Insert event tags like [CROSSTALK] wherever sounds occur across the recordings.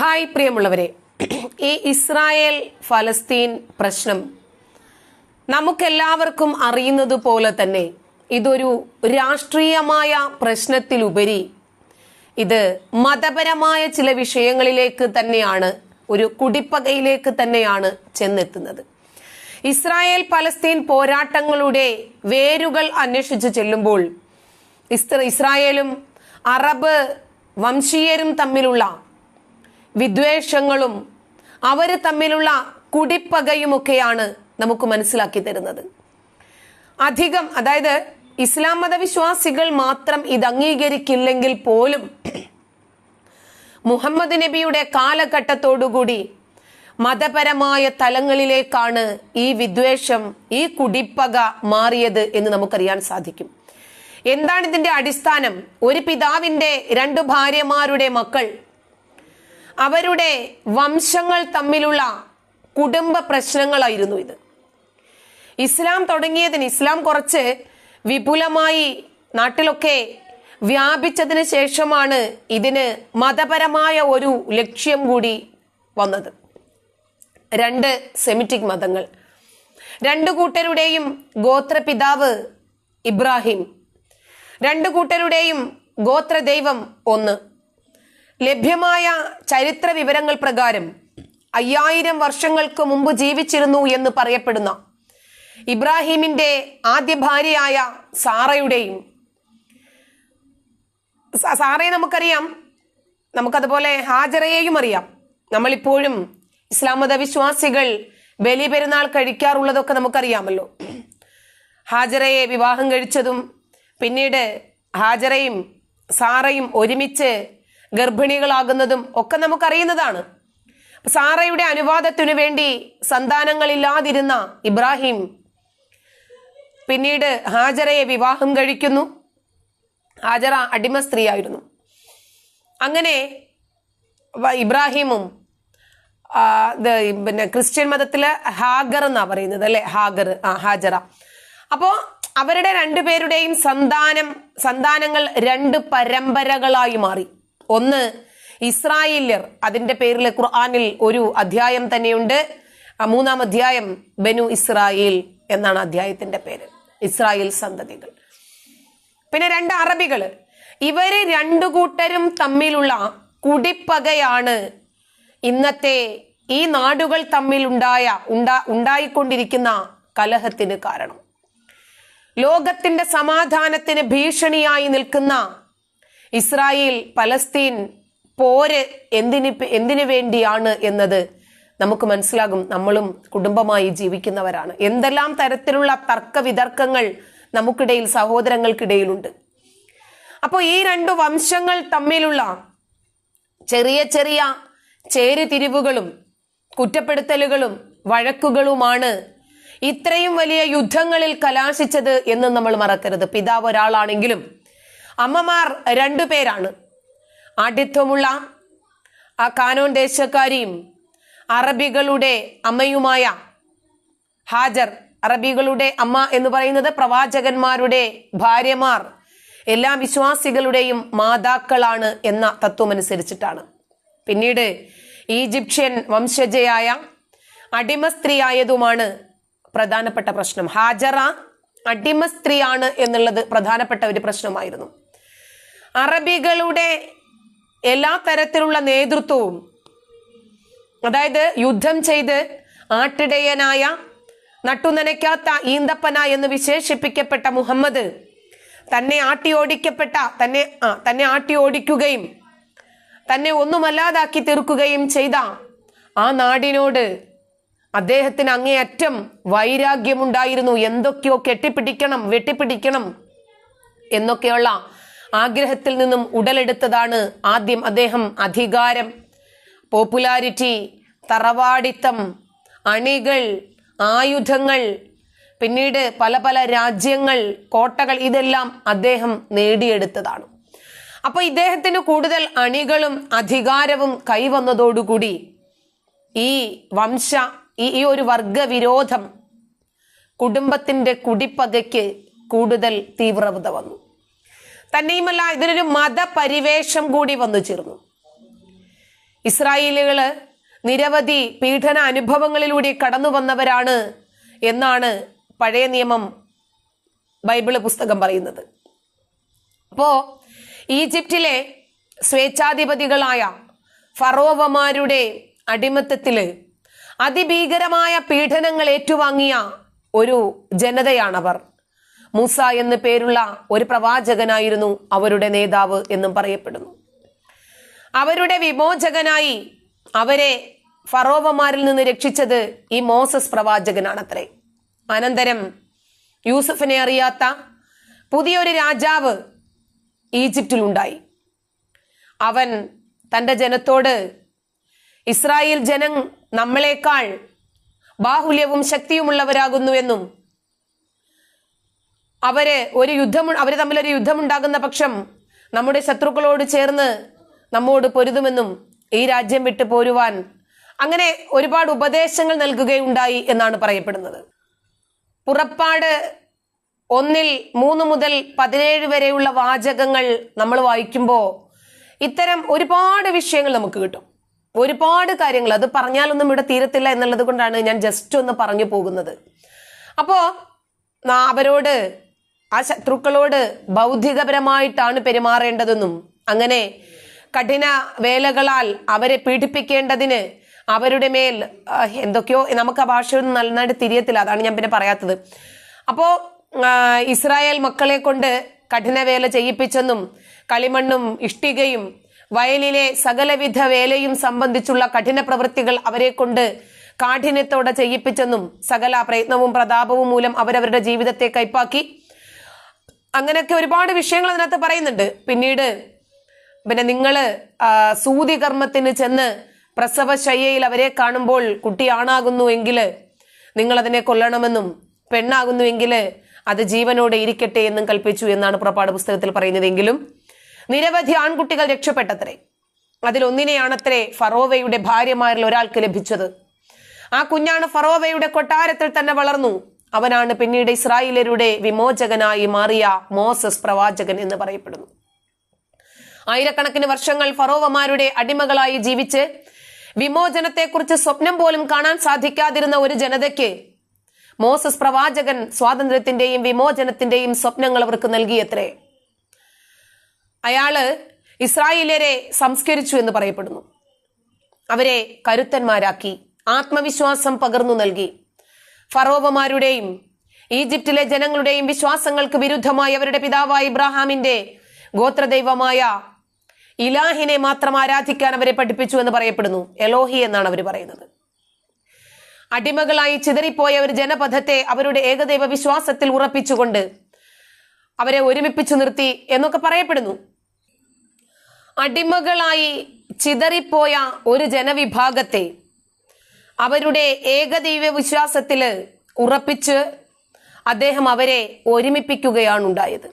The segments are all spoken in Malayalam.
ഹായ് പ്രിയമുള്ളവരെ. ഈ ഇസ്രായേൽ ഫലസ്തീൻ പ്രശ്നം നമുക്കെല്ലാവർക്കും അറിയുന്നത് പോലെ തന്നെ ഇതൊരു രാഷ്ട്രീയമായ പ്രശ്നത്തിലുപരി ഇത് മതപരമായ ചില വിഷയങ്ങളിലേക്ക് തന്നെയാണ് ഒരു കുടിപ്പകയിലേക്ക് തന്നെയാണ് ചെന്നെത്തുന്നത്. ഇസ്രായേൽ പലസ്തീൻ പോരാട്ടങ്ങളുടെ വേരുകൾ അന്വേഷിച്ച് ചെല്ലുമ്പോൾ ഇസ്ര- ഇസ്രായേലും അറബ് വംശീയരും തമ്മിലുള്ള വിദ്വേഷങ്ങളും അവർ തമ്മിലുള്ള കുടിപ്പകയുമൊക്കെയാണ് നമുക്ക് മനസ്സിലാക്കി തരുന്നത്. അധികം അതായത് ഇസ്ലാം മതവിശ്വാസികൾ മാത്രം ഇത് അംഗീകരിക്കില്ലെങ്കിൽ പോലും മുഹമ്മദ് നബിയുടെ കാലഘട്ടത്തോടുകൂടി മതപരമായ തലങ്ങളിലേക്കാണ് ഈ വിദ്വേഷം ഈ കുടിപ്പക മാറിയത് എന്ന് നമുക്കറിയാൻ സാധിക്കും. എന്താണ് ഇതിന്റെ അടിസ്ഥാനം? ഒരു പിതാവിന്റെ രണ്ട് ഭാര്യമാരുടെ മക്കൾ അവരുടെ വംശങ്ങൾ തമ്മിലുള്ള കുടുംബ പ്രശ്നങ്ങളായിരുന്നു ഇത്. ഇസ്ലാം തുടങ്ങിയതിന് ഇസ്ലാം കുറച്ച് വിപുലമായി നാട്ടിലൊക്കെ വ്യാപിച്ചതിന് ശേഷമാണ് ഇതിന് മതപരമായ ഒരു ലക്ഷ്യം കൂടി വന്നത്. രണ്ട് സെമിറ്റിക് മതങ്ങൾ. രണ്ട് കൂട്ടരുടെയും ഗോത്രപിതാവ് ഇബ്രാഹിം. രണ്ട് കൂട്ടരുടെയും ഗോത്രദൈവം ഒന്ന്. ലഭ്യമായ ചരിത്ര വിവരങ്ങൾ പ്രകാരം അയ്യായിരം വർഷങ്ങൾക്ക് മുമ്പ് ജീവിച്ചിരുന്നു എന്ന് പറയപ്പെടുന്ന ഇബ്രാഹിമിന്റെ ആദ്യ ഭാര്യയായ സാറയുടെയും സാറയെ നമുക്കറിയാം. നമുക്കതുപോലെ ഹാജറയെയും അറിയാം. നമ്മളിപ്പോഴും ഇസ്ലാം മതവിശ്വാസികൾ ബലി പെരുന്നാൾ കഴിക്കാറുള്ളതൊക്കെ നമുക്കറിയാമല്ലോ. ഹാജറയെ വിവാഹം കഴിച്ചതും പിന്നീട് ഹാജറയും സാറയും ഒരുമിച്ച് ഗർഭിണികളാകുന്നതും ഒക്കെ നമുക്കറിയുന്നതാണ്. സാറയുടെ അനുവാദത്തിനു വേണ്ടി സന്താനങ്ങളില്ലാതിരുന്ന ഇബ്രാഹിം പിന്നീട് ഹാജറയെ വിവാഹം കഴിക്കുന്നു. ഹാജറ അടിമ സ്ത്രീയായിരുന്നു. അങ്ങനെ ഇബ്രാഹിമും പിന്നെ ക്രിസ്ത്യൻ മതത്തിൽ ഹാഗർ എന്നാ പറയുന്നത് അല്ലെ? ഹാഗർ ആ ഹാജറ. അപ്പോ അവരുടെ രണ്ടുപേരുടെയും സന്താനം സന്താനങ്ങൾ രണ്ട് പരമ്പരകളായി മാറി. ഒന്ന് ഇസ്രായേല്യർ അതിന്റെ പേരിൽ ഖുർആാനിൽ ഒരു അധ്യായം തന്നെയുണ്ട്. മൂന്നാം അധ്യായം ബനു ഇസ്രായേൽ എന്നാണ് അധ്യായത്തിന്റെ പേര്. ഇസ്രായേൽ സന്തതികൾ. പിന്നെ രണ്ട് അറബികൾ ഇവർ രണ്ടു കൂട്ടരും തമ്മിലുള്ള കുടിപ്പകയാണ്. ഇന്നത്തെ ഈ നാടുകൾ തമ്മിലുണ്ടായ ഉണ്ടാ ഉണ്ടായിക്കൊണ്ടിരിക്കുന്ന കലഹത്തിന് കാരണം. ലോകത്തിന്റെ സമാധാനത്തിന് ഭീഷണിയായി നിൽക്കുന്ന ഇസ്രായേൽ പലസ്തീൻ പോര് എന്തിന് എന്തിനു വേണ്ടിയാണ് എന്നത് നമുക്ക് മനസ്സിലാകും. നമ്മളും കുടുംബമായി ജീവിക്കുന്നവരാണ്. എന്തെല്ലാം തരത്തിലുള്ള തർക്ക വിതർക്കങ്ങൾ നമുക്കിടയിൽ സഹോദരങ്ങൾക്കിടയിലുണ്ട്. അപ്പോൾ ഈ രണ്ട് വംശങ്ങൾ തമ്മിലുള്ള ചെറിയ ചെറിയ ചേരുതിരിവുകളും കുറ്റപ്പെടുത്തലുകളും വഴക്കുകളുമാണ് ഇത്രയും വലിയ യുദ്ധങ്ങളിൽ കലാശിച്ചത് എന്ന് നമ്മൾ മറക്കരുത്. പിതാവ് ഒരാളാണെങ്കിലും അമ്മമാർ രണ്ടു പേരാണ്. ആഠ്യത്വമുള്ള ആ കാനോൻ ദേശക്കാരിയും അറബികളുടെ അമ്മയുമായ ഹാജർ അറബികളുടെ അമ്മ എന്ന് പറയുന്നത് പ്രവാചകന്മാരുടെ ഭാര്യമാർ എല്ലാ വിശ്വാസികളുടെയും മാതാക്കളാണ് എന്ന തത്വമനുസരിച്ചിട്ടാണ്. പിന്നീട് ഈജിപ്ഷ്യൻ വംശജയായ അടിമ സ്ത്രീയായതുമാണ് പ്രധാനപ്പെട്ട പ്രശ്നം. ഹാജറ അടിമ സ്ത്രീയാണ് എന്നുള്ളത് പ്രധാനപ്പെട്ട ഒരു പ്രശ്നമായിരുന്നു. അറബികളുടെ എല്ലാ തരത്തിലുള്ള നേതൃത്വവും അതായത് യുദ്ധം ചെയ്ത് ആട്ടിടയനായ നട്ടുനനയ്ക്കാത്ത ഈന്തപ്പന എന്ന് വിശേഷിപ്പിക്കപ്പെട്ട മുഹമ്മദ് തന്നെ ആട്ടി ഓടിക്കപ്പെട്ട തന്നെ ആ തന്നെ ആട്ടി ഓടിക്കുകയും തന്നെ ഒന്നുമല്ലാതാക്കി തീർക്കുകയും ചെയ്ത ആ നാടിനോട് അദ്ദേഹത്തിന് അങ്ങേയറ്റം വൈരാഗ്യമുണ്ടായിരുന്നു. എന്തൊക്കെയോ കെട്ടിപ്പിടിക്കണം വെട്ടിപ്പിടിക്കണം എന്നൊക്കെയുള്ള ആഗ്രഹത്തിൽ നിന്നും ഉടലെടുത്തതാണ് ആദ്യം അദ്ദേഹം അധികാരം. പോപ്പുലാരിറ്റി തറവാടിത്തം അണികൾ ആയുധങ്ങൾ പിന്നീട് പല പല രാജ്യങ്ങൾ കോട്ടകൾ ഇതെല്ലാം അദ്ദേഹം നേടിയെടുത്തതാണ്. അപ്പോൾ ഇദ്ദേഹത്തിന് കൂടുതൽ അണികളും അധികാരവും കൈവന്നതോടുകൂടി ഈ വംശ ഈ ഒരു വർഗവിരോധം കുടുംബത്തിന്റെ കുടിപ്പകയ്ക്ക് കൂടുതൽ തീവ്രത വന്നു. തന്നെയുമല്ല ഇതിനൊരു മതപരിവേഷം കൂടി വന്നു ചേർന്നു. ഇസ്രായേലുകൾ നിരവധി പീഡന അനുഭവങ്ങളിലൂടെ കടന്നു വന്നവരാണ് എന്നാണ് പഴയ നിയമം ബൈബിൾ പുസ്തകം പറയുന്നത്. അപ്പോ ഈജിപ്തിലെ സ്വേച്ഛാധിപതികളായ ഫറോവമാരുടെ അടിമത്തത്തിൽ അതിഭീകരമായ പീഡനങ്ങൾ ഏറ്റുവാങ്ങിയ ഒരു ജനതയാണവർ. മൂസ എന്ന് പേരുള്ള ഒരു പ്രവാചകനായിരുന്നു അവരുടെ നേതാവ് എന്നും പറയപ്പെടുന്നു. അവരുടെ വിമോചകനായി അവരെ ഫറോവമാരിൽ നിന്ന് രക്ഷിച്ചത് ഈ മോസസ് പ്രവാചകനാണത്രേ. അനന്തരം യൂസഫിനെ അറിയാത്ത പുതിയൊരു രാജാവ് ഈജിപ്തിലുണ്ടായി. അവൻ തന്റെ ജനത്തോട് ഇസ്രായേൽ ജനം നമ്മളെക്കാൾ ബാഹുല്യവും ശക്തിയുമുള്ളവരാകുന്നുവെന്നും അവർ ഒരു യുദ്ധം അവർ തമ്മിൽ ഒരു യുദ്ധമുണ്ടാകുന്ന പക്ഷം നമ്മുടെ ശത്രുക്കളോട് ചേർന്ന് നമ്മോട് പൊരുതുമെന്നും ഈ രാജ്യം വിട്ടു പോരുവാൻ അങ്ങനെ ഒരുപാട് ഉപദേശങ്ങൾ നൽകുകയുണ്ടായി എന്നാണ് പറയപ്പെടുന്നത്. പുറപ്പാട് ഒന്നിൽ മൂന്ന് മുതൽ പതിനേഴ് വരെയുള്ള വാചകങ്ങൾ നമ്മൾ വായിക്കുമ്പോൾ ഇത്തരം ഒരുപാട് വിഷയങ്ങൾ നമുക്ക് കിട്ടും. ഒരുപാട് കാര്യങ്ങൾ. അത് പറഞ്ഞാലൊന്നും ഇവിടെ തീരത്തില്ല എന്നുള്ളത് കൊണ്ടാണ് ഞാൻ ജസ്റ്റ് ഒന്ന് പറഞ്ഞു പോകുന്നത്. അപ്പോൾ അവരോട് ആ ശത്രുക്കളോട് ബൗദ്ധികപരമായിട്ടാണ് പെരുമാറേണ്ടതെന്നും അങ്ങനെ കഠിന വേലകളാൽ അവരെ പീഡിപ്പിക്കേണ്ടതിന് അവരുടെ മേൽ എന്തൊക്കെയോ നമുക്ക് ആ ഭാഷയൊന്നും നന്നായിട്ട് തിരിയത്തില്ല അതാണ് ഞാൻ പിന്നെ പറയാത്തത്. അപ്പോൾ ഇസ്രായേൽ മക്കളെ കൊണ്ട് കഠിന വേല ചെയ്യിപ്പിച്ചെന്നും കളിമണ്ണും ഇഷ്ടികയും വയലിലെ സകലവിധ വേലയും സംബന്ധിച്ചുള്ള കഠിന പ്രവൃത്തികൾ അവരെ കൊണ്ട് കാഠിന്യത്തോടെ ചെയ്യിപ്പിച്ചെന്നും സകല പ്രയത്നവും പ്രതാപവും മൂലം അവരവരുടെ ജീവിതത്തെ കൈപ്പാക്കി. അങ്ങനെയൊക്കെ ഒരുപാട് വിഷയങ്ങൾ അതിനകത്ത് പറയുന്നുണ്ട്. പിന്നീട് പിന്നെ നിങ്ങൾ സൂതി കർമ്മത്തിന് ചെന്ന് പ്രസവശയ്യയിൽ അവരെ കാണുമ്പോൾ കുട്ടി ആണാകുന്നു എങ്കിൽ നിങ്ങൾ അതിനെ കൊല്ലണമെന്നും പെണ്ണാകുന്നുവെങ്കിൽ അത് ജീവനോടെ ഇരിക്കട്ടെ എന്നും കൽപ്പിച്ചു എന്നാണ് പുറപ്പാട് പുസ്തകത്തിൽ പറയുന്നതെങ്കിലും നിരവധി ആൺകുട്ടികൾ രക്ഷപ്പെട്ടത്രേ. അതിലൊന്നിനെയാണത്രേ ഫറോവയുടെ ഭാര്യമാരിൽ ഒരാൾക്ക് ലഭിച്ചത്. ആ കുഞ്ഞാണ് ഫറോവയുടെ കൊട്ടാരത്തിൽ തന്നെ വളർന്നു. അവനാണ് പിന്നീട് ഇസ്രായേലരുടെ വിമോചകനായി മാറിയ മോസസ് പ്രവാചകൻ എന്ന് പറയപ്പെടുന്നു. ആയിരക്കണക്കിന് വർഷങ്ങൾ ഫറോവമാരുടെ അടിമകളായി ജീവിച്ച് വിമോചനത്തെക്കുറിച്ച് സ്വപ്നം പോലും കാണാൻ സാധിക്കാതിരുന്ന ഒരു ജനതയ്ക്ക് മോസസ് പ്രവാചകൻ സ്വാതന്ത്ര്യത്തിന്റെയും വിമോചനത്തിന്റെയും സ്വപ്നങ്ങൾ അവർക്ക് നൽകിയത്രേ. അയാൾ ഇസ്രായേലരെ സംസ്കരിച്ചു എന്ന് പറയപ്പെടുന്നു. അവരെ കരുത്തന്മാരാക്കി ആത്മവിശ്വാസം പകർന്നു നൽകി. ഫറോവമാരുടെയും ഈജിപ്തിലെ ജനങ്ങളുടെയും വിശ്വാസങ്ങൾക്ക് വിരുദ്ധമായി അവരുടെ പിതാവായ ഇബ്രാഹാമിന്റെ ഗോത്രദൈവമായ ഇലാഹിനെ മാത്രം ആരാധിക്കാൻ അവരെ പഠിപ്പിച്ചു എന്ന് പറയപ്പെടുന്നു. എലോഹി എന്നാണ് അവർ പറയുന്നത്. അടിമകളായി ചിതറിപ്പോയ ഒരു ജനപഥത്തെ അവരുടെ ഏകദൈവ വിശ്വാസത്തിൽ ഉറപ്പിച്ചുകൊണ്ട് അവരെ ഒരുമിപ്പിച്ചു നിർത്തി എന്നൊക്കെ പറയപ്പെടുന്നു. അടിമകളായി ചിതറിപ്പോയ ഒരു ജനവിഭാഗത്തെ അവരുടെ ഏകദൈവ വിശ്വാസത്തിൽ ഉറപ്പിച്ച് അദ്ദേഹം അവരെ ഒരുമിപ്പിക്കുകയാണ് ഉണ്ടായത്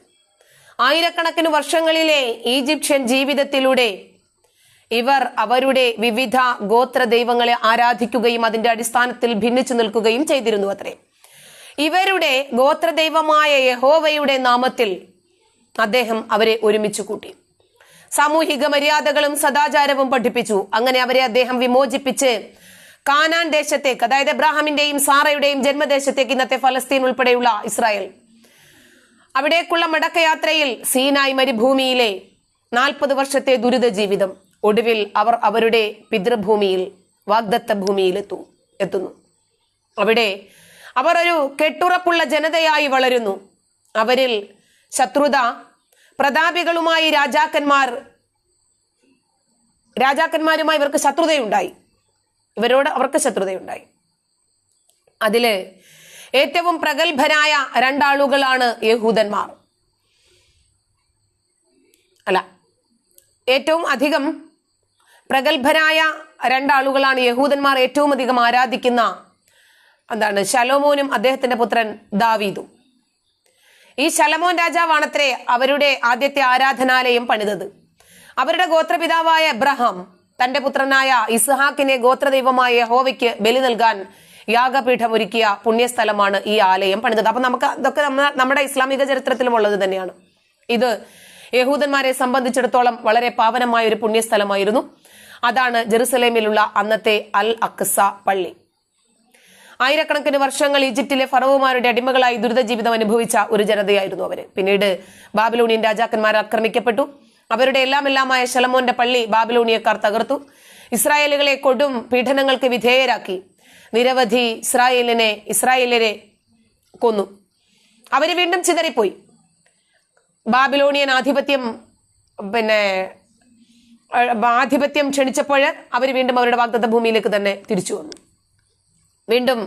ആയിരക്കണക്കിന് വർഷങ്ങളിലെ ഈജിപ്ഷ്യൻ ജീവിതത്തിലൂടെ ഇവർ അവരുടെ വിവിധ ഗോത്ര ദൈവങ്ങളെ ആരാധിക്കുകയും അതിന്റെ അടിസ്ഥാനത്തിൽ ഭിന്നിച്ചു നിൽക്കുകയും ചെയ്തിരുന്നു അത്രേ. ഇവരുടെ ഗോത്രദൈവമായ യഹോവയുടെ നാമത്തിൽ അദ്ദേഹം അവരെ ഒരുമിച്ച് കൂട്ടി. സാമൂഹിക മര്യാദകളും സദാചാരവും പഠിപ്പിച്ചു. അങ്ങനെ അവരെ അദ്ദേഹം വിമോചിപ്പിച്ച് കാനാൻ ദേശത്തേക്ക് അതായത് എബ്രാഹാമിന്റെയും സാറയുടെയും ജന്മദേശത്തേക്ക് ഇന്നത്തെ ഫലസ്തീൻ ഉൾപ്പെടെയുള്ള ഇസ്രായേൽ. അവിടേക്കുള്ള മടക്കയാത്രയിൽ സീനായ് മരുഭൂമിയിലെ നാൽപ്പത് വർഷത്തെ ദുരിത ജീവിതം ഒടുവിൽ അവർ അവരുടെ പിതൃഭൂമിയിൽ വാഗ്ദത്ത ഭൂമിയിൽ എത്തും എത്തുന്നു. അവിടെ അവർ ഒരു കെട്ടുറപ്പുള്ള ജനതയായി വളരുന്നു. അവരിൽ ശത്രുത പ്രതാപികളുമായി രാജാക്കന്മാർ രാജാക്കന്മാരുമായി ഇവർക്ക് ശത്രുതയുണ്ടായി. ഇവരോട് അവർക്ക് ശത്രുതയുണ്ടായി. അതിൽ ഏറ്റവും പ്രഗത്ഭരായ രണ്ടാളുകളാണ് യഹൂദന്മാർ. അല്ല ഏറ്റവും അധികം പ്രഗത്ഭരായ രണ്ടാളുകളാണ് യഹൂദന്മാർ ഏറ്റവും അധികം ആരാധിക്കുന്ന എന്താണ്? ശലോമോനും അദ്ദേഹത്തിന്റെ പുത്രൻ ദാവീദും. ഈ ശലമോൻ രാജാവാണത്രേ അവരുടെ ആദ്യത്തെ ആരാധനാലയം പണിതത്. അവരുടെ ഗോത്രപിതാവായ എബ്രഹാം തന്റെ പുത്രനായ ഇസ്ഹാക്കിനെ ഗോത്രദൈവമായ യഹോവയ്ക്ക് ബലി നൽകാൻ യാഗപീഠം ഒരുക്കിയ പുണ്യസ്ഥലമാണ് ഈ ആലയം പണിതത്. അപ്പൊ നമുക്ക് ഇതൊക്കെ നമ്മുടെ ഇസ്ലാമിക ചരിത്രത്തിലും ഉള്ളത് തന്നെയാണ്. ഇത് യഹൂദന്മാരെ സംബന്ധിച്ചിടത്തോളം വളരെ പാവനമായ ഒരു പുണ്യസ്ഥലമായിരുന്നു. അതാണ് ജെറുസലേമിലുള്ള അന്നത്തെ അൽ അക്സ പള്ളി. ആയിരക്കണക്കിന് വർഷങ്ങൾ ഈജിപ്തിലെ ഫറവുമാരുടെ അടിമകളായി ദുരിത ജീവിതം അനുഭവിച്ച ഒരു ജനതയായിരുന്നു അവർ. പിന്നീട് ബാബിലോണിയൻ രാജാക്കന്മാർ ആക്രമിക്കപ്പെട്ടു. അവരുടെ എല്ലാം എല്ലാമായ ശലമോന്റെ പള്ളി ബാബിലോണിയക്കാർ തകർത്തു. ഇസ്രായേലുകളെ കൊടും പീഡനങ്ങൾക്ക് വിധേയരാക്കി. നിരവധി ഇസ്രായേലിനെ ഇസ്രായേലരെ കൊന്നു. അവർ വീണ്ടും ചിതറിപ്പോയി. ബാബിലോണിയൻ ആധിപത്യം പിന്നെ ആധിപത്യം ക്ഷണിച്ചപ്പോൾ അവർ വീണ്ടും അവരുടെ വാഗ്ദത്ത ഭൂമിയിലേക്ക് തന്നെ തിരിച്ചു വന്നു. വീണ്ടും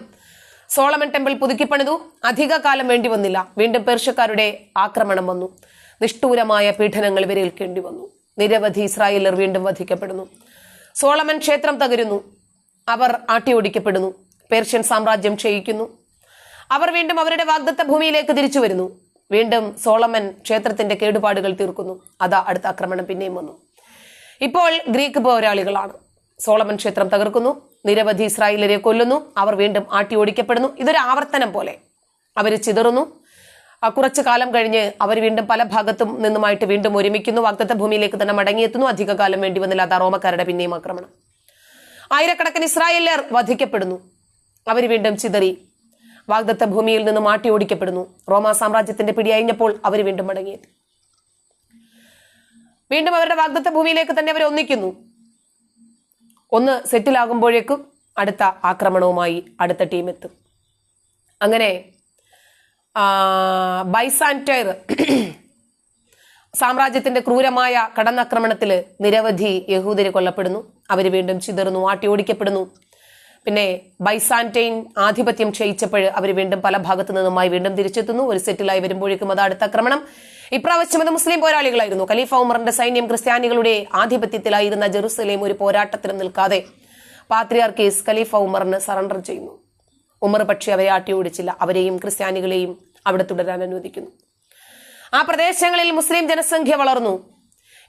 സോളമൻ ടെമ്പിൾ പുതുക്കിപ്പണിതു. അധിക കാലം വേണ്ടി വന്നില്ല. വീണ്ടും പേർഷ്യക്കാരുടെ ആക്രമണം വന്നു. നിഷ്ഠൂരമായ പീഡനങ്ങൾ ഇവരേൽക്കേണ്ടി വന്നു. നിരവധി ഇസ്രായേലർ വീണ്ടും വധിക്കപ്പെടുന്നു. സോളമൻ ക്ഷേത്രം തകരുന്നു. അവർ ആട്ടിയോടിക്കപ്പെടുന്നു. പേർഷ്യൻ സാമ്രാജ്യം ക്ഷയിക്കുന്നു. അവർ വീണ്ടും അവരുടെ വാഗ്ദത്ത ഭൂമിയിലേക്ക് തിരിച്ചു വരുന്നു. വീണ്ടും സോളമൻ ക്ഷേത്രത്തിന്റെ കേടുപാടുകൾ തീർക്കുന്നു. അതാ അടുത്ത ആക്രമണം പിന്നെയും വന്നു. ഇപ്പോൾ ഗ്രീക്ക് പോരാളികളാണ്. സോളമൻ ക്ഷേത്രം തകർക്കുന്നു. നിരവധി ഇസ്രായേലരെ കൊല്ലുന്നു. അവർ വീണ്ടും ആട്ടി ഓടിക്കപ്പെടുന്നു ഇതൊരു ആവർത്തനം പോലെ. അവർ ചിതറുന്നു. കുറച്ചു കാലം കഴിഞ്ഞ് അവർ വീണ്ടും പല ഭാഗത്തും നിന്നുമായിട്ട് വീണ്ടും ഒരുമിക്കുന്നു. വാഗ്ദത്ത ഭൂമിയിലേക്ക് തന്നെ മടങ്ങിയെത്തുന്നു. അധിക കാലം വേണ്ടി വന്നില്ല. അതാ റോമക്കാരുടെ പിന്നെയും ആക്രമണം. ആയിരക്കണക്കിന് ഇസ്രായേലർ വധിക്കപ്പെടുന്നു. അവർ വീണ്ടും ചിതറി. വാഗ്ദത്ത ഭൂമിയിൽ നിന്ന് മാട്ടി ഓടിക്കപ്പെടുന്നു. റോമാ സാമ്രാജ്യത്തിന്റെ പിടിയഴിഞ്ഞപ്പോൾ അവർ വീണ്ടും മടങ്ങിയെത്തി. വീണ്ടും അവരുടെ വാഗ്ദത്ത ഭൂമിയിലേക്ക് തന്നെ അവർ ഒന്നിക്കുന്നു. ഒന്ന് സെറ്റിലാകുമ്പോഴേക്കും അടുത്ത ആക്രമണവുമായി അടുത്ത ടീം എത്തും. അങ്ങനെ ആ, ബൈസാന്റയർ സാമ്രാജ്യത്തിന്റെ ക്രൂരമായ കടന്നാക്രമണത്തിൽ നിരവധി യഹൂദര് കൊല്ലപ്പെടുന്നു. അവർ വീണ്ടും ചിതറുന്നു ആട്ടി ഓടിക്കപ്പെടുന്നു പിന്നെ ബൈസാന്റൈൻ ആധിപത്യം ക്ഷയിച്ചപ്പോൾ അവർ വീണ്ടും പല ഭാഗത്തു നിന്നുമായി വീണ്ടും തിരിച്ചെത്തുന്നു. ഒരു സെറ്റിലായി വരുമ്പോഴേക്കും അത് അടുത്ത ആക്രമണം. ഇപ്രാവശ്യം അത് മുസ്ലിം പോരാളികളായിരുന്നു. ഖലീഫ ഉമറിന്റെ സൈന്യം ക്രിസ്ത്യാനികളുടെ ആധിപത്യത്തിലായിരുന്ന ജെറുസലേം ഒരു പോരാട്ടത്തിന് നിൽക്കാതെ പാത്രിയാർക്കീസ് ഖലീഫ ഉമറിന് സറണ്ടർ ചെയ്യുന്നു. ഉമർ പക്ഷേ അവരെ ആട്ടി ഓടിച്ചില്ല. അവരെയും ക്രിസ്ത്യാനികളെയും അവിടെ തുടരാൻ അനുവദിക്കുന്നു. ആ പ്രദേശങ്ങളിൽ മുസ്ലിം ജനസംഖ്യ വളർന്നു.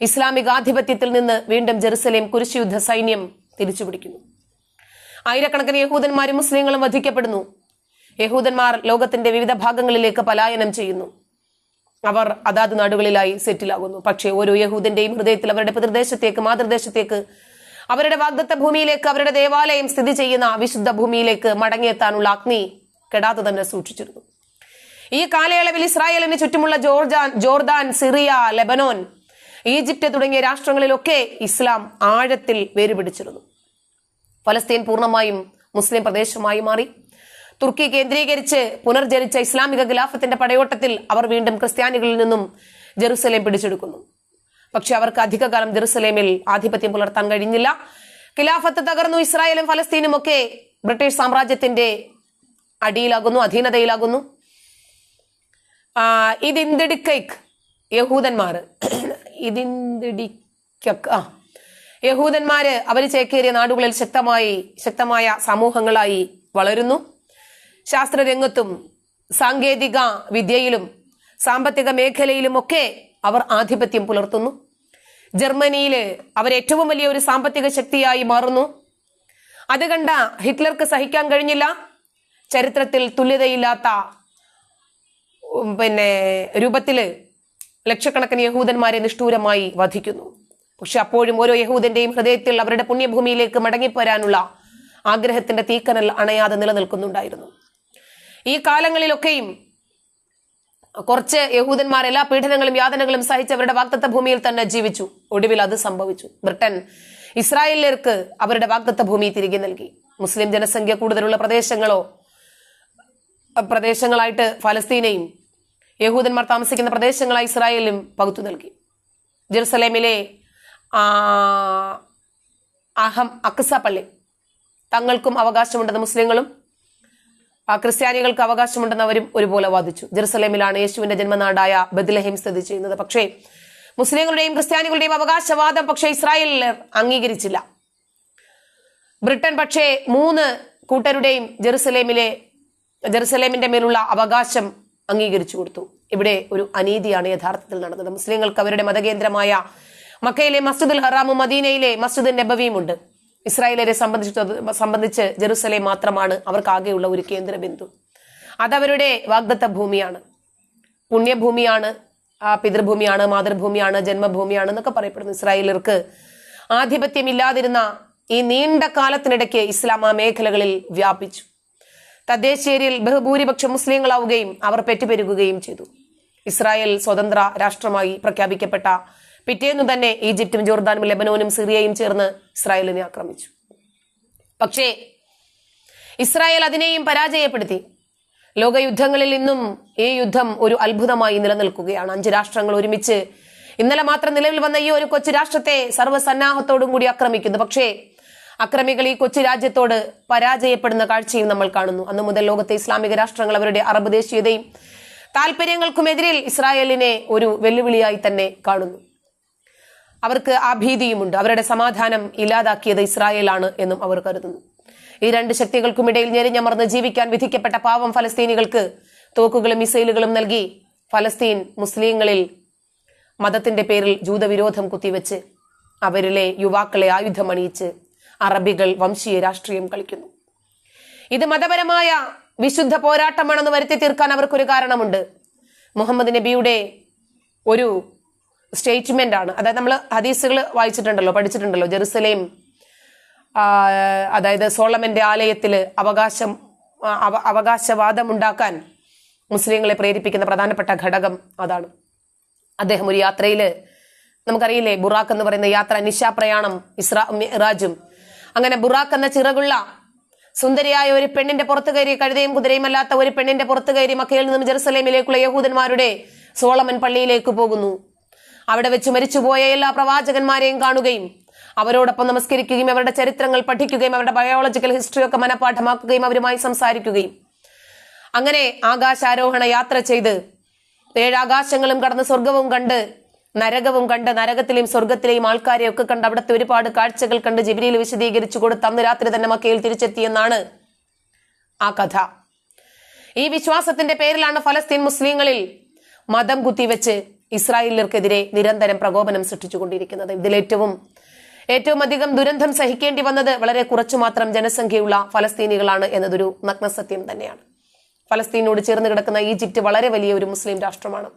ഇസ്ലാമിക ആധിപത്യത്തിൽ നിന്ന് വീണ്ടും ജെറുസലേം കുരിശുയുദ്ധ സൈന്യം തിരിച്ചുപിടിക്കുന്നു. ആയിരക്കണക്കിന് യഹൂദന്മാരും മുസ്ലിങ്ങളും വധിക്കപ്പെടുന്നു. യഹൂദന്മാർ ലോകത്തിന്റെ വിവിധ ഭാഗങ്ങളിലേക്ക് പലായനം ചെയ്യുന്നു. അവർ അതാത് നാടുകളിലായി സെറ്റിലാകുന്നു. പക്ഷേ ഓരോ യഹൂദന്റെയും ഹൃദയത്തിൽ അവരുടെ പിതൃദേശത്തേക്ക് മാതൃദേശത്തേക്ക് അവരുടെ വാഗ്ദത്ത ഭൂമിയിലേക്ക് അവരുടെ ദേവാലയം സ്ഥിതി ചെയ്യുന്ന വിശുദ്ധ ഭൂമിയിലേക്ക് മടങ്ങിയെത്താനുള്ള അഗ്നി കെടാതെ തന്നെ സൂക്ഷിച്ചിരുന്നു. ഈ കാലയളവിൽ ഇസ്രായേലിന് ചുറ്റുമുള്ള Jordan Jordan Syria Lebanon Egypt തുടങ്ങിയ രാഷ്ട്രങ്ങളിലൊക്കെ ഇസ്ലാം ആഴത്തിൽ വേരുപിടിച്ചിരുന്നു. ഫലസ്തീൻ പൂർണമായും മുസ്ലിം പ്രദേശമായി മാറി. തുർക്കി കേന്ദ്രീകരിച്ച് പുനർജനിച്ച ഇസ്ലാമിക ഖിലാഫത്തിന്റെ പടയോട്ടത്തിൽ അവർ വീണ്ടും ക്രിസ്ത്യാനികളിൽ നിന്നും ജെറുസലേം പിടിച്ചെടുക്കുന്നു. പക്ഷെ അവർക്ക് അധികകാലം ജെറുസലേമിൽ ആധിപത്യം പുലർത്താൻ കഴിഞ്ഞില്ല. ഖിലാഫത്ത് തകർന്നു. ഇസ്രായേലും ഫലസ്തീനും ഒക്കെ ബ്രിട്ടീഷ് സാമ്രാജ്യത്തിന്റെ അടിയിലാകുന്നു അധീനതയിലാകുന്നു. ഇതിന്തിടിക്കൈക്ക് യഹൂദന്മാർ ഇതിന്തിടിക്കക്ക് ആ യഹൂദന്മാര് അവർ ചേക്കേറിയ നാടുകളിൽ ശക്തമായി ശക്തമായ സമൂഹങ്ങളായി വളരുന്നു. ശാസ്ത്രരംഗത്തും സാങ്കേതിക വിദ്യയിലും സാമ്പത്തിക മേഖലയിലുമൊക്കെ അവർ ആധിപത്യം പുലർത്തുന്നു. ജർമ്മനിയിൽ അവർ ഏറ്റവും വലിയ ഒരു സാമ്പത്തിക ശക്തിയായി മാറുന്നു. അത് കണ്ട ഹിറ്റ്ലർക്ക് സഹിക്കാൻ കഴിഞ്ഞില്ല. ചരിത്രത്തിൽ തുല്യതയില്ലാത്ത പിന്നെ രൂപത്തിൽ ലക്ഷക്കണക്കിന് യഹൂദന്മാരെ നിഷ്ഠൂരമായി വധിക്കുന്നു. പക്ഷെ അപ്പോഴും ഓരോ യഹൂദന്റെയും ഹൃദയത്തിൽ അവരുടെ പുണ്യഭൂമിയിലേക്ക് മടങ്ങിപ്പോരാനുള്ള ആഗ്രഹത്തിന്റെ തീക്കനൽ അണയാതെ നിലനിൽക്കുന്നുണ്ടായിരുന്നു. ഈ കാലങ്ങളിലൊക്കെയും കുറച്ച് യഹൂദന്മാർ എല്ലാ പീഡനങ്ങളും യാതനകളും സഹിച്ച് അവരുടെ വാഗ്ദത്ത ഭൂമിയിൽ തന്നെ ജീവിച്ചു. ഒടുവിൽ അത് സംഭവിച്ചു. ബ്രിട്ടൻ ഇസ്രായേലിലേക്ക് അവരുടെ വാഗ്ദത്ത ഭൂമി തിരികെ നൽകി. മുസ്ലിം ജനസംഖ്യ കൂടുതലുള്ള പ്രദേശങ്ങളോ പ്രദേശങ്ങളായിട്ട് ഫലസ്തീനെയും യഹൂദന്മാർ താമസിക്കുന്ന പ്രദേശങ്ങളായി ഇസ്രായേലും പകുത്തു നൽകി. ജെറുസലേമിലെ അഹം അക്സ പള്ളി. തങ്ങൾക്കും അവകാശമുണ്ടെന്ന് മുസ്ലിങ്ങളും ക്രിസ്ത്യാനികൾക്ക് അവകാശമുണ്ടെന്നവരും ഒരുപോലെ വാദിച്ചു. ജെറുസലേമിലാണ് യേശുവിന്റെ ജന്മനാടായ ബദ്ലഹേം സ്ഥിതി ചെയ്യുന്നത്. പക്ഷേ മുസ്ലിങ്ങളുടെയും ക്രിസ്ത്യാനികളുടെയും അവകാശവാദം പക്ഷേ ഇസ്രായേലിൽ അംഗീകരിച്ചില്ല. ബ്രിട്ടൻ പക്ഷേ മൂന്ന് കൂട്ടരുടെയും ജെറുസലേമിലെ ജെറുസലേമിന്റെ മേലുള്ള അവകാശം അംഗീകരിച്ചു കൊടുത്തു. ഇവിടെ ഒരു അനീതിയാണ് യഥാർത്ഥത്തിൽ നടന്നത്. മുസ്ലിങ്ങൾക്ക് അവരുടെ മതകേന്ദ്രമായ മക്കയിലെ മസ്ജിദുൽ ഹറാമും മദീനയിലെ മസ്ജിദ് നബവിയും ഉണ്ട്. ഇസ്രായേലരെ സംബന്ധിച്ച് സംബന്ധിച്ച് ജെറുസലേം മാത്രമാണ് അവർക്കാകെയുള്ള ഒരു കേന്ദ്ര ബിന്ദു അതവരുടെ വാഗ്ദത്ത ഭൂമിയാണ്. പുണ്യഭൂമിയാണ് പിതൃഭൂമിയാണ് മാതൃഭൂമിയാണ് ജന്മഭൂമിയാണ് എന്നൊക്കെ പറയപ്പെടുന്ന ഇസ്രായേലർക്ക് ആധിപത്യമില്ലാതിരുന്ന ഈ നീണ്ട കാലത്തിനിടയ്ക്ക് ഇസ്ലാം ആ മേഖലകളിൽ വ്യാപിച്ചു. തദ്ദേശീയരിൽ ബഹുഭൂരിപക്ഷം മുസ്ലിങ്ങളാവുകയും അവർ പെറ്റുപെരുകുകയും ചെയ്തു. ഇസ്രായേൽ സ്വതന്ത്ര രാഷ്ട്രമായി പ്രഖ്യാപിക്കപ്പെട്ട പിറ്റേന്നു തന്നെ ഈജിപ്തും ജോർദാനും ലെബനോനും സിറിയയും ചേർന്ന് ഇസ്രായേലിനെ ആക്രമിച്ചു. പക്ഷേ ഇസ്രായേൽ അതിനെയും പരാജയപ്പെടുത്തി. ലോകയുദ്ധങ്ങളിൽ ഇന്നും ഈ യുദ്ധം ഒരു അത്ഭുതമായി നിലനിൽക്കുകയാണ്. അഞ്ച് രാഷ്ട്രങ്ങൾ ഒരുമിച്ച് ഇന്നലെ മാത്രം നിലവിൽ വന്ന ഈ ഒരു കൊച്ചു രാഷ്ട്രത്തെ സർവസന്നാഹത്തോടും കൂടി ആക്രമിക്കുന്നു. പക്ഷേ അക്രമികൾ ഈ കൊച്ചു രാജ്യത്തോട് പരാജയപ്പെടുന്ന കാഴ്ചയും നമ്മൾ കാണുന്നു. അന്നു മുതൽ ലോകത്തെ ഇസ്ലാമിക രാഷ്ട്രങ്ങൾ അവരുടെ അറബ് ദേശീയതയും താല്പര്യങ്ങൾക്കുമെതിരിൽ ഇസ്രായേലിനെ ഒരു വെല്ലുവിളിയായി തന്നെ കാണുന്നു. അവർക്ക് ആ ഭീതിയുമുണ്ട്. അവരുടെ സമാധാനം ഇല്ലാതാക്കിയത് ഇസ്രായേലാണ് എന്നും അവർ കരുതുന്നു. ഈ രണ്ട് ശക്തികൾക്കുമിടയിൽ ഞെരിഞ്ഞമർന്ന് ജീവിക്കാൻ വിധിക്കപ്പെട്ട പാവം ഫലസ്തീനികൾക്ക് തോക്കുകളും മിസൈലുകളും നൽകി ഫലസ്തീൻ മുസ്ലിങ്ങളിൽ മതത്തിന്റെ പേരിൽ ജൂതവിരോധം കുത്തിവെച്ച് അവരിലെ യുവാക്കളെ ആയുധമണിയിച്ച് അറബികൾ വംശീയ രാഷ്ട്രീയം കളിക്കുന്നു. ഇത് മതപരമായ വിശുദ്ധ പോരാട്ടമാണെന്ന് വരുത്തി തീർക്കാൻ അവർക്കൊരു കാരണമുണ്ട്. മുഹമ്മദ് നബിയുടെ ഒരു സ്റ്റേറ്റ്മെന്റ് ആണ്. അതായത് നമ്മൾ ഹദീസുകൾ വായിച്ചിട്ടുണ്ടല്ലോ പഠിച്ചിട്ടുണ്ടല്ലോ. ജെറുസലേം അതായത് സോളമന്റെ ആലയത്തിൽ അവകാശം അവകാശവാദം ഉണ്ടാക്കാൻ മുസ്ലിങ്ങളെ പ്രേരിപ്പിക്കുന്ന പ്രധാനപ്പെട്ട ഘടകം അതാണ്. അദ്ദേഹം ഒരു യാത്രയിൽ നമുക്കറിയില്ലേ ബുറാഖ് എന്ന് പറയുന്ന യാത്ര നിശാ പ്രയാണം ഇസ്രാ മിറാജും അങ്ങനെ ബുറാഖ് എന്ന ചിറകുള്ള സുന്ദരിയായ ഒരു പെണ്ണിന്റെ പുറത്തു കയറി കഴുതയും കുതിരയും അല്ലാത്ത ഒരു പെണ്ണിന്റെ പുറത്തു കയറി മക്കയിൽ നിന്നും ജെറുസലേമിലേക്കുള്ള യഹൂദന്മാരുടെ സോളമൻ പള്ളിയിലേക്ക് പോകുന്നു. അവിടെ വെച്ച് മരിച്ചുപോയ എല്ലാ പ്രവാചകന്മാരെയും കാണുകയും അവരോടൊപ്പം നമസ്കരിക്കുകയും അവരുടെ ചരിത്രങ്ങൾ പഠിക്കുകയും അവരുടെ ബയോളജിക്കൽ ഹിസ്റ്ററി ഒക്കെ മനഃപ്പാഠമാക്കുകയും അവരുമായി സംസാരിക്കുകയും. അങ്ങനെ ആകാശാരോഹണ യാത്ര ചെയ്ത് ഏഴാകാശങ്ങളും കടന്ന് സ്വർഗവും കണ്ട് നരകവും കണ്ട് നരകത്തിലെയും സ്വർഗത്തിലെയും ആൾക്കാരെ ഒക്കെ കണ്ട് അവിടുത്തെ ഒരുപാട് കാഴ്ചകൾ കണ്ട് ജിബിരിയിൽ വിശദീകരിച്ചു കൊടുത്ത് അന്ന് രാത്രി തന്നെ മക്കയിൽ തിരിച്ചെത്തിയെന്നാണ് ആ കഥ. ഈ വിശ്വാസത്തിന്റെ പേരിലാണ് ഫലസ്തീൻ മുസ്ലിങ്ങളിൽ മതം കുത്തിവെച്ച് ഇസ്രായേലിയർക്കെതിരെ നിരന്തരം പ്രകോപനം സൃഷ്ടിച്ചുകൊണ്ടിരിക്കുന്നത്. ഇതിലേറ്റവും ഏറ്റവും അധികം ദുരന്തം സഹിക്കേണ്ടി വന്നത് വളരെ കുറച്ചു മാത്രം ജനസംഖ്യയുള്ള ഫലസ്തീനികളാണ് എന്നതൊരു നഗ്നസത്യം തന്നെയാണ്. ഫലസ്തീനോട് ചേർന്ന് കിടക്കുന്ന ഈജിപ്റ്റ് വളരെ വലിയ ഒരു മുസ്ലിം രാഷ്ട്രമാണ്.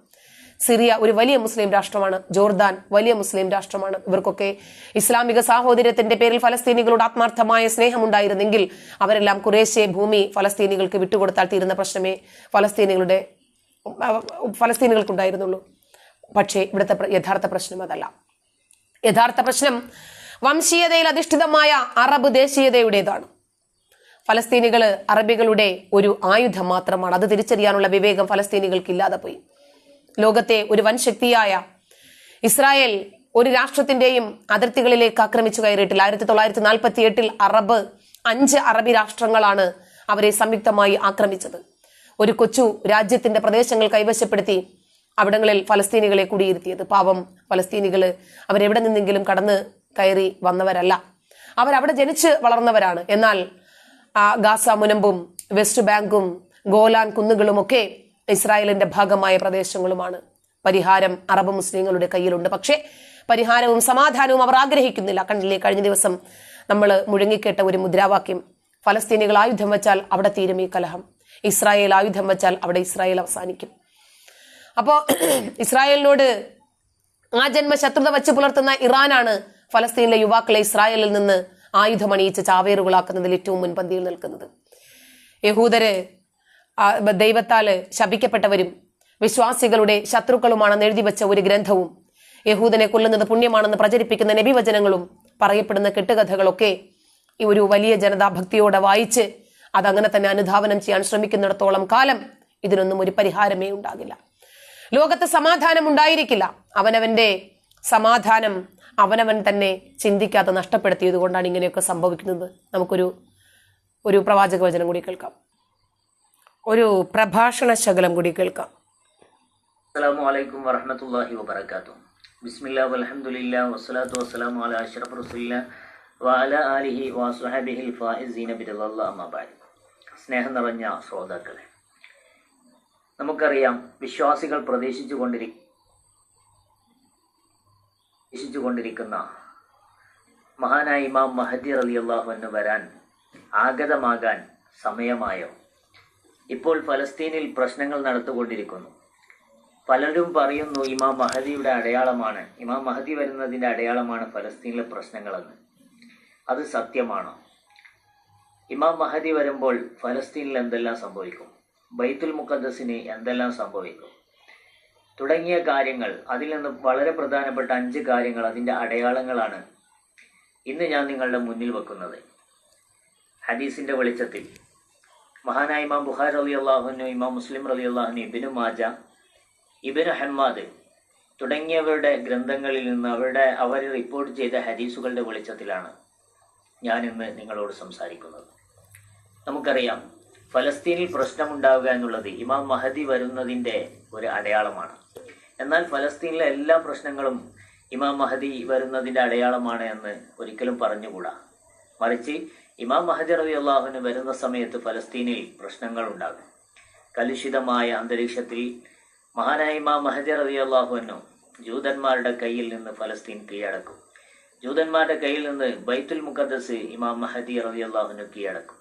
സിറിയ ഒരു വലിയ മുസ്ലിം രാഷ്ട്രമാണ്. ജോർദാൻ വലിയ മുസ്ലിം രാഷ്ട്രമാണ്. ഇവർക്കൊക്കെ ഇസ്ലാമിക സാഹോദര്യത്തിന്റെ പേരിൽ ഫലസ്തീനികളോട് ആത്മാർത്ഥമായ സ്നേഹമുണ്ടായിരുന്നെങ്കിൽ അവരെല്ലാം കുറേശ്ശെ ഭൂമി ഫലസ്തീനികൾക്ക് വിട്ടുകൊടുത്താൽ തീരുന്ന പ്രശ്നമേ ഫലസ്തീനികളുടെ ഫലസ്തീനികൾക്കുണ്ടായിരുന്നുള്ളൂ. പക്ഷേ ഇവിടുത്തെ യഥാർത്ഥ പ്രശ്നം അതല്ല. യഥാർത്ഥ പ്രശ്നം വംശീയതയിൽ അധിഷ്ഠിതമായ അറബ് ദേശീയതയുടേതാണ്. ഫലസ്തീനികൾ അറബികളുടെ ഒരു ആയുധം മാത്രമാണ്. അത് തിരിച്ചറിയാനുള്ള വിവേകം ഫലസ്തീനികൾക്ക് ഇല്ലാതെ പോയി. ലോകത്തെ ഒരു വൻ ശക്തിയായ ഇസ്രായേൽ ഒരു രാഷ്ട്രത്തിന്റെയും അതിർത്തികളിലേക്ക് ആക്രമിച്ചു കയറിയിട്ടില്ല. ആയിരത്തി തൊള്ളായിരത്തി നാൽപ്പത്തി എട്ടിൽ അറബ് അഞ്ച് അറബി രാഷ്ട്രങ്ങളാണ് അവരെ സംയുക്തമായി ആക്രമിച്ചത്. ഒരു കൊച്ചു രാജ്യത്തിന്റെ പ്രദേശങ്ങൾ കൈവശപ്പെടുത്തി അവിടങ്ങളിൽ ഫലസ്തീനികളെ കുടിയിരുത്തിയത്. പാവം ഫലസ്തീനികൾ അവരെവിടെ നിന്നെങ്കിലും കടന്ന് കയറി വന്നവരല്ല. അവരവിടെ ജനിച്ച് വളർന്നവരാണ്. എന്നാൽ ഗാസ മുനമ്പും വെസ്റ്റ് ബാങ്കും ഗോലാൻ കുന്നുകളുമൊക്കെ ഇസ്രായേലിന്റെ ഭാഗമായ പ്രദേശങ്ങളുമാണ്. പരിഹാരം അറബ് മുസ്ലിങ്ങളുടെ കയ്യിലുണ്ട്. പക്ഷേ പരിഹാരവും സമാധാനവും അവർ ആഗ്രഹിക്കുന്നില്ല. കണ്ടില്ലേ കഴിഞ്ഞ ദിവസം നമ്മൾ മുഴങ്ങിക്കേട്ട ഒരു മുദ്രാവാക്യം. ഫലസ്തീനികൾ ആയുധം വെച്ചാൽ അവിടെ തീരും ഈ കലഹം. ഇസ്രായേൽ ആയുധം വെച്ചാൽ അവിടെ ഇസ്രായേൽ അവസാനിക്കും. അപ്പോ [CLEARS THROAT] ഇസ്രായേലിനോട് ആ ജന്മ ശത്രുത വെച്ച് പുലർത്തുന്ന ഇറാനാണ് ഫലസ്തീനിലെ യുവാക്കളെ ഇസ്രായേലിൽ നിന്ന് ആയുധമണിയിച്ച് ചാവേറുകളാക്കുന്നതിൽ ഏറ്റവും മുൻപന്തിയിൽ നിൽക്കുന്നത്. യഹൂദര് ദൈവത്താൽ ശപിക്കപ്പെട്ടവരും വിശ്വാസികളുടെ ശത്രുക്കളുമാണെന്ന് എഴുതി വെച്ച ഒരു ഗ്രന്ഥവും യഹൂദനെ കൊല്ലുന്നത് പുണ്യമാണെന്ന് പ്രചരിപ്പിക്കുന്ന നബിവചനങ്ങളും പറയപ്പെടുന്ന കെട്ടുകഥകളൊക്കെ ഈ ഒരു വലിയ ജനതാ ഭക്തിയോടെ വായിച്ച് അതങ്ങനെ തന്നെ അനുധാവനം ചെയ്യാൻ ശ്രമിക്കുന്നിടത്തോളം കാലം ഇതിനൊന്നും ഒരു പരിഹാരമേ ഉണ്ടാകില്ല. ലോകത്ത് സമാധാനം ഉണ്ടായിരിക്കില്ല അവനവന്റെ സമാധാനം അവനവൻ തന്നെ ചിന്തിക്കാതെ നഷ്ടപ്പെടുത്തിയത് കൊണ്ടാണ് ഇങ്ങനെയൊക്കെ സംഭവിക്കുന്നത്. നമുക്കൊരു ഒരു പ്രവാചക വചനം കൂടി കേൾക്കാം. ഒരു പ്രഭാഷണ ശകലം കൂടി കേൾക്കാം. അസ്സലാമു അലൈക്കും വറഹ്മത്തുള്ളാഹി വബറകാതുഹു. ബിസ്മില്ലാ വലഹമുല്ല വസ്സലാത്തു വസ്സലാമു അലാ അഷ്റഫ് റസൂലില്ലാ വഅല ആലിഹി വസ്വഹബിഹിൽ ഫായിസീന ബിറല്ലാഹി അമ്മാ സ്നേഹം നിറഞ്ഞ ശ്രോതാക്കളെ നമുക്കറിയാം വിശ്വാസികൾ പ്രതീക്ഷിച്ചു കൊണ്ടിരി പ്രതീക്ഷിച്ചു കൊണ്ടിരിക്കുന്ന മഹാനായ ഇമാം മഹദി റളിയല്ലാഹു അൻഹു വരാൻ ആഗതമാകാൻ സമയമായോ? ഇപ്പോൾ ഫലസ്തീനിൽ പ്രശ്നങ്ങൾ നടത്തുകൊണ്ടിരിക്കുന്നു പലരും പറയുന്നു ഇമാം മഹദിയുടെ അടയാളമാണ്. ഇമാം മഹദി വരുന്നതിന്റെ അടയാളമാണ് ഫലസ്തീനിലെ പ്രശ്നങ്ങളെന്ന്. അത് സത്യമാണോ? ഇമാം മഹദി വരുമ്പോൾ ഫലസ്തീനിൽ എന്തെല്ലാം സംഭവിക്കും? ബൈത്തുൽ മുഖദ്ദസിന് എന്തെല്ലാം സംഭവിക്കും? തുടങ്ങിയ കാര്യങ്ങൾ അതിൽ നിന്ന് വളരെ പ്രധാനപ്പെട്ട അഞ്ച് കാര്യങ്ങൾ അതിന്റെ അടയാളങ്ങളാണ് ഇന്ന് ഞാൻ നിങ്ങളുടെ മുന്നിൽ വെക്കുന്നത്. ഹദീസിന്റെ വെളിച്ചത്തിൽ മഹാനായ ഇമാം ബുഹാർ അലി അള്ളാഹുനു ഇമാം മുസ്ലിം അലി അള്ളാഹുനു ഇബിനു മാജ ഇബിനു ഹമ്മാദ് തുടങ്ങിയവരുടെ ഗ്രന്ഥങ്ങളിൽ നിന്ന് അവരുടെ അവർ റിപ്പോർട്ട് ചെയ്ത ഹദീസുകളുടെ വെളിച്ചത്തിലാണ് ഞാനിന്ന് നിങ്ങളോട് സംസാരിക്കുന്നത്. നമുക്കറിയാം ഫലസ്തീനിൽ പ്രശ്നമുണ്ടാവുക എന്നുള്ളത് ഇമാം മഹദി വരുന്നതിന്റെ ഒരു അടയാളമാണ്. എന്നാൽ ഫലസ്തീനിലെ എല്ലാ പ്രശ്നങ്ങളും ഇമാം മഹദി വരുന്നതിന്റെ അടയാളമാണ് എന്ന് ഒരിക്കലും പറഞ്ഞുകൂടാ. മറിച്ച് ഇമാം മഹദി റബി അള്ളാഹുവിന് വരുന്ന സമയത്ത് ഫലസ്തീനിൽ പ്രശ്നങ്ങൾ ഉണ്ടാകും. കലുഷിതമായ അന്തരീക്ഷത്തിൽ മഹാനായ ഇമാം മഹദി റബി അള്ളാഹുവിനും ജൂതന്മാരുടെ കയ്യിൽ നിന്ന് ഫലസ്തീൻ കീഴടക്കും. ജൂതന്മാരുടെ കയ്യിൽ നിന്ന് ബൈത്തുൽ മുഖദ്ദസ് ഇമാം മഹദി റബി അള്ളാഹുവിന് കീഴടക്കും.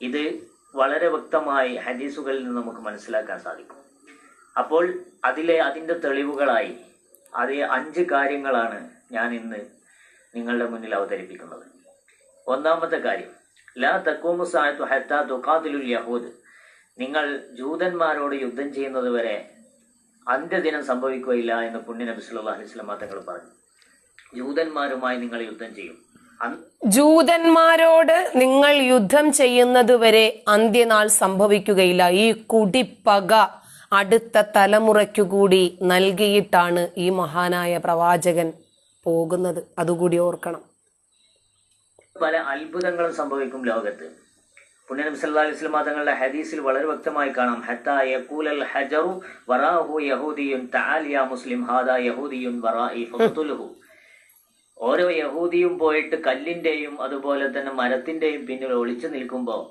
ഇത് വളരെ വ്യക്തമായി ഹദീസുകളിൽ നിന്ന് നമുക്ക് മനസ്സിലാക്കാൻ സാധിക്കും. അപ്പോൾ അതിലെ അതിന്റെ തെളിവുകളായി അത് അഞ്ച് കാര്യങ്ങളാണ് ഞാൻ ഇന്ന് നിങ്ങളുടെ മുന്നിൽ അവതരിപ്പിക്കുന്നത്. ഒന്നാമത്തെ കാര്യം ലാ തക്കൂമു സായത്തു ഹത്താ യഹൂദ്. നിങ്ങൾ ജൂതന്മാരോട് യുദ്ധം ചെയ്യുന്നത് വരെ അന്ത്യദിനം സംഭവിക്കുകയില്ല എന്ന് പുണ്യ നബി സല്ലല്ലാഹു അലൈഹി വസല്ലം തങ്ങൾ പറഞ്ഞു. ജൂതന്മാരുമായി നിങ്ങൾ യുദ്ധം ചെയ്യും. ജൂതന്മാരോട് നിങ്ങൾ യുദ്ധം ചെയ്യുന്നതുവരെ അന്ത്യനാൾ സംഭവിക്കുകയില്ല. ഈ കുടിപ്പക അടുത്ത തലമുറയ്ക്കു കൂടി നൽകിയിട്ടാണ് ഈ മഹാനായ പ്രവാചകൻ പോകുന്നത്. അതുകൂടി ഓർക്കണം. പല അത്ഭുതങ്ങളും സംഭവിക്കും ലോകത്ത്. പുണ്യനബി സല്ലല്ലാഹു അലൈഹി തങ്ങളുടെ ഹദീസിൽ വളരെ വ്യക്തമായി കാണാം. ഹത്താ യഖൂലൽ ഹജറു വറാഹു യഹൂദിയുൻ തആൽ മുസ്ലിം ഹാദാ യഹൂദിയുൻ വറാഇ ഫഖ്തുൽഹു ഓരോ യഹൂദിയും പോയിട്ട് കല്ലിന്റെയും അതുപോലെ തന്നെ മരത്തിന്റെയും പിന്നിൽ ഒളിച്ചു നിൽക്കുമ്പോൾ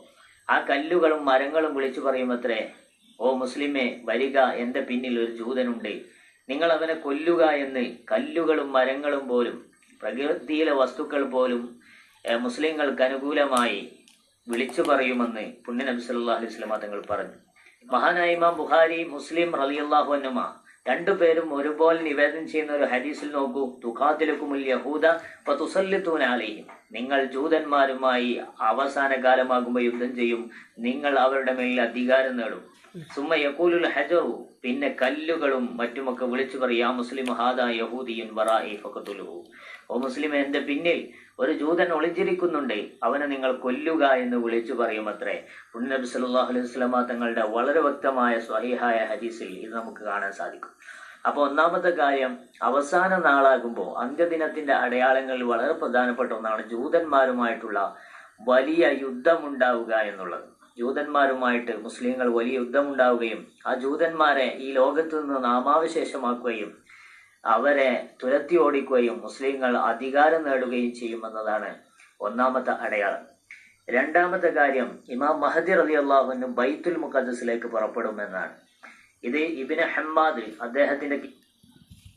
ആ കല്ലുകളും മരങ്ങളും വിളിച്ചു പറയുമത്രേ ഓ മുസ്ലിമേ വരിക എന്റെ പിന്നിൽ ഒരു ജൂതനുണ്ട്. നിങ്ങൾ അവനെ കൊല്ലുക എന്ന് കല്ലുകളും മരങ്ങളും പോലും പ്രകൃതിയിലെ വസ്തുക്കൾ പോലും മുസ്ലിങ്ങൾക്ക് അനുകൂലമായി വിളിച്ചു പറയുമെന്ന് പുണ്യ നബി സല്ലല്ലാഹു അലൈഹി വസല്ലം തങ്ങൾ പറഞ്ഞു. മഹാനായിമ ബുഹാരി മുസ്ലിം റളിയല്ലാഹു അൻഹുമ രണ്ടുപേരും ഒരുപോലെ നിവേദനം ചെയ്യുന്ന ഒരു ഹരീസിൽ നോക്കൂ. തുഖാത്തിലക്കുമുൽ യഹൂദ പതുസല്ലിത്തൂനാലയും നിങ്ങൾ ജൂതന്മാരുമായി അവസാന കാലമാകുമ്പോൾ യുദ്ധം ചെയ്യും. നിങ്ങൾ അവരുടെ മേൽ അധികാരം നേടും. സുമ യക്കൂലുൽ ഹജറു. പിന്നെ കല്ലുകളും മറ്റുമൊക്കെ വിളിച്ചു പറയാ മുസ്ലിം ഹാദ യഹൂദിയുൻ ഈ ഫഖതുലുഹു ഓ മുസ്ലിം എന്റെ പിന്നിൽ ഒരു ജൂതൻ ഒളിച്ചിരിക്കുന്നുണ്ട് അവനെ നിങ്ങൾ കൊല്ലുക എന്ന് വിളിച്ചു പറയുമത്രേ. പുണ്യനബി സല്ലല്ലാഹു അലൈഹി വസല്ലമ തങ്ങളുടെ വളരെ വ്യക്തമായ സ്വഹിഹായ ഹദീസിൽ ഇത് നമുക്ക് കാണാൻ സാധിക്കും. അപ്പൊ ഒന്നാമത്തെ കാര്യം അവസാന നാളാകുമ്പോൾ അന്ത്യദിനത്തിന്റെ അടയാളങ്ങളിൽ വളരെ പ്രധാനപ്പെട്ട ഒന്നാണ് ജൂതന്മാരുമായിട്ടുള്ള വലിയ യുദ്ധമുണ്ടാവുക എന്നുള്ളത്. ജൂതന്മാരുമായിട്ട് മുസ്ലിങ്ങൾ വലിയ യുദ്ധമുണ്ടാവുകയും ആ ജൂതന്മാരെ ഈ ലോകത്ത് നിന്ന് നാമാവശേഷമാക്കുകയും അവരെ തുരത്തി ഓടിക്കുകയും മുസ്ലിങ്ങൾ അധികാരം നേടുകയും ചെയ്യുമെന്നതാണ് ഒന്നാമത്തെ അടയാളം. രണ്ടാമത്തെ കാര്യം ഇമാം മഹദി റലി അള്ളാഹുവിന് ബൈത്തുൽ മുഖദ്സിലേക്ക് പുറപ്പെടുമെന്നാണ്. ഇത് ഇബിന് ഹമ്മാദ് അദ്ദേഹത്തിന്റെ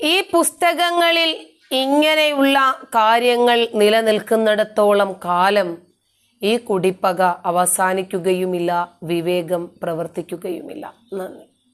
ഈ പുസ്തകങ്ങളിൽ ഇങ്ങനെയുള്ള കാര്യങ്ങൾ നിലനിൽക്കുന്നിടത്തോളം കാലം ഈ കുടിപ്പക അവസാനിക്കുകയുമില്ല വിവേകം പ്രവർത്തിക്കുകയുമില്ല. നന്ദി.